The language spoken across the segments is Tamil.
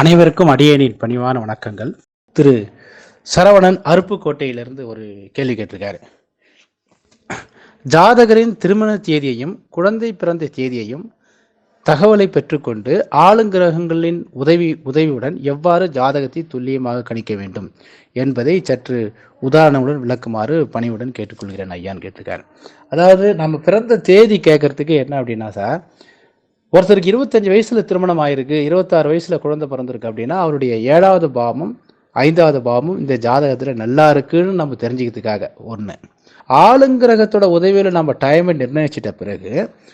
அனைவருக்கும் அடியேனின் பணிவான வணக்கங்கள். திரு சரவணன் அருப்புக்கோட்டையிலிருந்து ஒரு கேள்வி கேட்டிருக்காரு. ஜாதகரின் திருமண தேதியையும் குழந்தை பிறந்த தேதியையும் தகவலை பெற்றுக்கொண்டு ஆளுங்கிரகங்களின் உதவி உதவியுடன் எவ்வாறு ஜாதகத்தை துல்லியமாக கணிக்க வேண்டும் என்பதை சற்று உதாரணங்களுடன் விளக்குமாறு பணிவுடன் கேட்டுக்கொள்கிறேன் ஐயான்னு கேட்டிருக்காரு. அதாவது நம்ம பிறந்த தேதி கேட்கறதுக்கு என்ன அப்படின்னா சார் ஒருத்தருக்கு இருபத்தஞ்சு வயசுல திருமணம் ஆயிருக்கு இருபத்தாறு வயசுல குழந்தை பிறந்திருக்கு அப்படின்னா அவருடைய ஏழாவது பாவமும் ஐந்தாவது பாவமும் இந்த ஜாதகத்துல நல்லா இருக்குன்னு நம்ம தெரிஞ்சுக்கிறதுக்காக. ஒன்று ஆளுங்கிரகத்தோட உதவியில் நம்ம டைமை நிர்ணயிச்சிட்ட பிறகு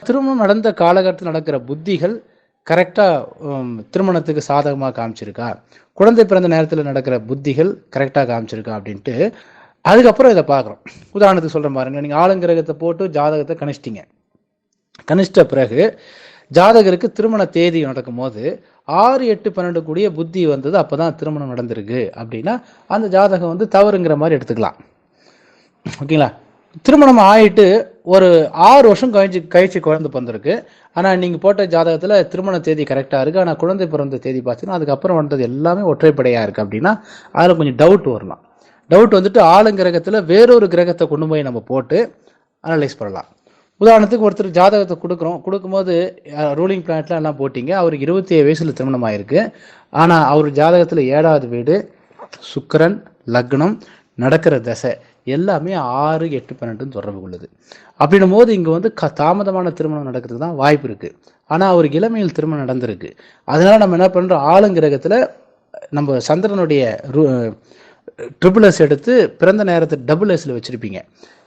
திருமணம் நடந்த காலகட்டத்தில் நடக்கிற புத்திகள் கரெக்டாக திருமணத்துக்கு சாதகமாக காமிச்சிருக்கா? குழந்தை பிறந்த நேரத்தில் நடக்கிற புத்திகள் கரெக்டாக காமிச்சிருக்கா அப்படின்ட்டு அதுக்கப்புறம் இதை பார்க்குறோம். உதாரணத்துக்கு சொல்கிற பாருங்க நீங்கள் ஆளுங்கிரகத்தை போட்டு ஜாதகத்தை கணிச்சிட்டிங்க. கணிச்சிட்ட பிறகு ஜாதகருக்கு திருமண தேதி நடக்கும்போது ஆறு எட்டு பன்னெண்டு கூடிய புத்தி வந்தது அப்பதான் திருமணம் நடந்திருக்கு. அப்படின்னா அந்த ஜாதகம் வந்து தவறுங்கிற மாதிரி எடுத்துக்கலாம். ஓகேங்களா? திருமணம் ஆயிட்டு ஒரு ஆறு வருஷம் கழிச்சு கழிச்சு குழந்தை பிறந்திருக்கு. ஆனால் நீங்கள் போட்ட ஜாதகத்தில் திருமண தேதி கரெக்டாக இருக்குது ஆனால் குழந்தை பிறந்த தேதி பார்த்தீங்கன்னா அதுக்கப்புறம் வந்தது எல்லாமே ஒற்றைப்படையாக இருக்குது அப்படின்னா அதில் கொஞ்சம் டவுட் வரலாம். டவுட் வந்துட்டு ஆளுங்கிரகத்தில் வேறொரு கிரகத்தை கொண்டு போய் நம்ம போட்டு அனலைஸ் பண்ணலாம். உதாரணத்துக்கு ஒருத்தர் ஜாதகத்தை கொடுக்குறோம். கொடுக்கும்போது ரூலிங் பிளானட்லாம் எல்லாம் போட்டிங்க. அவருக்கு இருபத்தி ஏழு வயசில் திருமணம் ஆயிருக்கு. ஆனால் அவர் ஜாதகத்தில் ஏழாவது வீடு சுக்கரன் லக்னம் நடக்கிற தசை எல்லாமே ஆறு எட்டு பன்னெண்டுன்னு தொடர்பு கொள்ளுது. அப்படின்னும் போது இங்கே வந்து க தாமதமான திருமணம் நடக்கிறது தான் வாய்ப்பு இருக்குது ஆனால் அவருக்கு இளமையில் திருமணம் நடந்திருக்கு. அதனால் நம்ம என்ன பண்ணுறோம் ஆளுங்கிரகத்தில் நம்ம சந்திரனுடைய ரூ ட்ரிபிள் எஸ் எடுத்து பிறந்த நேரத்தை டபுள் எஸ்ல வச்சிருப்பீங்க.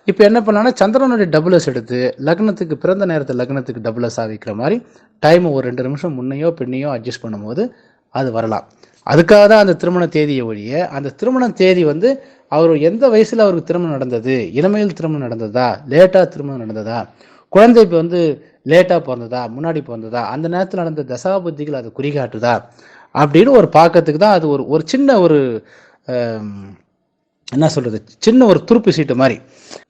இப்போ என்ன பண்ணலாம்னா சந்திரனுடைய டபுள் எஸ் எடுத்து லக்னத்துக்கு பிறந்த நேரத்தை லக்னத்துக்கு டபுள் எஸ் ஆகிக்கிற மாதிரி டைம் ஒரு ரெண்டு நிமிஷம் முன்னையோ பின்னையோ அட்ஜஸ்ட் பண்ணும்போது அது வரலாம். அதுக்காக தான் அந்த திருமண தேதியை ஒழிய அந்த திருமண தேதி வந்து அவர் எந்த வயசில் அவருக்கு திருமணம் நடந்தது? இளமையில் திருமணம் நடந்ததா? லேட்டாக திருமணம் நடந்ததா? குழந்தை இப்போ வந்து லேட்டாக பிறந்ததா? முன்னாடி பிறந்ததா? அந்த நேரத்தில் நடந்த தசாபுத்திகள் அதை குறிகாட்டுதா? அப்படின்னு ஒரு பார்க்கறதுக்கு தான் அது ஒரு ஒரு சின்ன ஒரு என்ன சொல்றது? சின்ன ஒரு துருப்பு சீட்டு மாதிரி.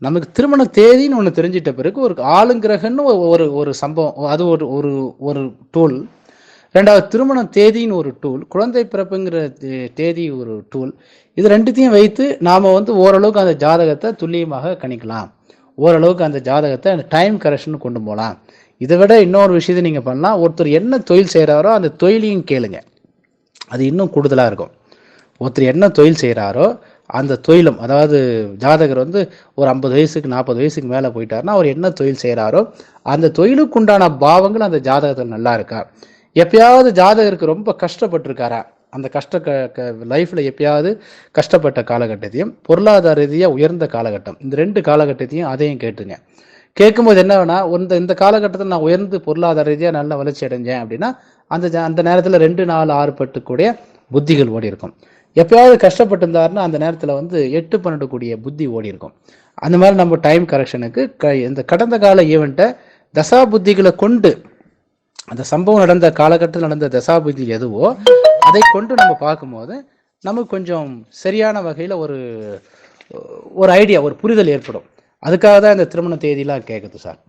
நமக்கு திருமண தேதின்னு ஒன்று தெரிஞ்சிட்ட பிறகு ஒரு ஆளுங்கிரகன்னு ஒரு ஒரு சம்பவம் அது ஒரு ஒரு ஒரு டூல் ரெண்டாவது திருமண தேதின்னு ஒரு டூல் குழந்தை பிறப்புங்கிற தேதி ஒரு டூல் இது ரெண்டுத்தையும் வைத்து நாம் வந்து ஓரளவுக்கு அந்த ஜாதகத்தை துல்லியமாக கணிக்கலாம். ஓரளவுக்கு அந்த ஜாதகத்தை அந்த டைம் கரெக்ஷன் கொண்டு போகலாம். இதை விட இன்னொரு விஷயத்தை நீங்கள் பண்ணலாம். ஒருத்தர் என்ன தொழில் செய்கிறாரோ அந்த தொழிலையும் கேளுங்க. அது இன்னும் கூடுதலாக இருக்கும். ஒருத்தர் என்ன தொழில் செய்கிறாரோ அந்த தொழிலும் அதாவது ஜாதகர் வந்து ஒரு ஐம்பது வயசுக்கு நாற்பது வயசுக்கு மேலே போயிட்டாருன்னா அவர் என்ன தொழில் செய்கிறாரோ அந்த தொழிலுக்கு உண்டான பாவங்கள் அந்த ஜாதகத்தில் நல்லா இருக்கா? எப்பயாவது ஜாதகருக்கு ரொம்ப கஷ்டப்பட்டிருக்காரா? அந்த கஷ்ட க லைஃப்பில் எப்பயாவது கஷ்டப்பட்ட காலகட்டத்தையும் பொருளாதார ரீதியாக உயர்ந்த காலகட்டம் இந்த ரெண்டு காலகட்டத்தையும் அதையும் கேட்டுங்க. கேட்கும்போது என்ன வேணா இந்த இந்த காலகட்டத்தில் நான் உயர்ந்து பொருளாதார ரீதியாக நல்ல வளர்ச்சி அடைஞ்சேன் அப்படின்னா அந்த அந்த நேரத்தில் ரெண்டு நாலு ஆறு பட்டு கூடிய புத்திகள் ஓடி இருக்கும் எப்பயாவது கஷ்டப்பட்டிருந்தாருன்னா அந்த நேரத்தில் வந்து எட்டு பன்னெண்டு கூடிய புத்தி ஓடி இருக்கும் அந்த மாதிரி நம்ம டைம் கரெக்ஷனுக்கு க இந்த கடந்த கால ஈவெண்ட்டை தசா புத்திகளை கொண்டு அந்த சம்பவம் நடந்த காலகட்டத்தில் நடந்த தசா புத்தி எதுவோ அதை கொண்டு நம்ம பார்க்கும்போது நமக்கு கொஞ்சம் சரியான வகையில் ஒரு ஒரு ஐடியா ஒரு புரிதல் ஏற்படும். அதுக்காக தான் இந்த திருமண தேதியெலாம் கேட்குது சார்.